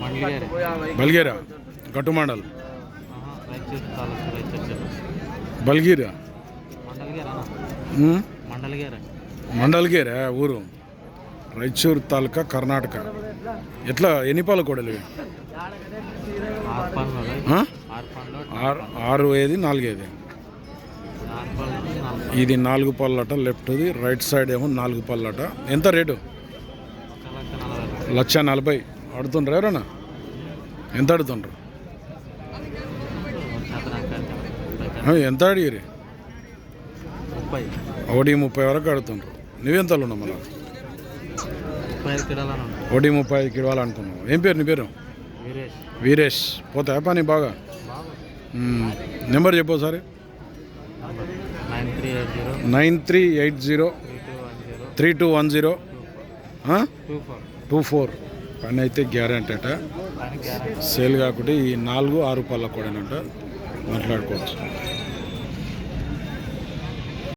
మండలిగారు బల్గేరా గట్టు మండల్ రైచూరు తాలూకు రైచూరు జిల్లా బల్గీరా మండలిగారు ఊరు రాయచూర్ తాలూకా కర్ణాటక ఎట్లా ఎన్ని పాల కోడలు? ఆరు పనులు ఆ? ఇది నాలుగు పళ్ళట లెఫ్ట్ది రైట్ సైడ్ ఏమో నాలుగు పళ్ళట. ఎంత రేటు? లక్ష నలభై. అడుతుండ్రు ఎవరన్నా? ఎంత అడుతుండ్రు ఎంత అడిగిరి ముప్పై ఒకటి ముప్పై వరకు అడుతుండ్రు నువ్వెంతలు ఉన్నావు మళ్ళా? ఐదు ఒకటి ముప్పై ఐదుకి ఇవ్వాలనుకున్నావు. ఏం పేరు నీ పేరు? వీరేష్. వీరేష్. పోతా పని బాగా. నెంబర్ చెప్పు sir nine three eight zero. Three two one zero. Two four. పని అయితే గ్యారంటీ అట. సేల్ కాకుండా ఈ నాలుగు ఆరు పళ్ళ కూడానంట. మాట్లాడుకోవచ్చు.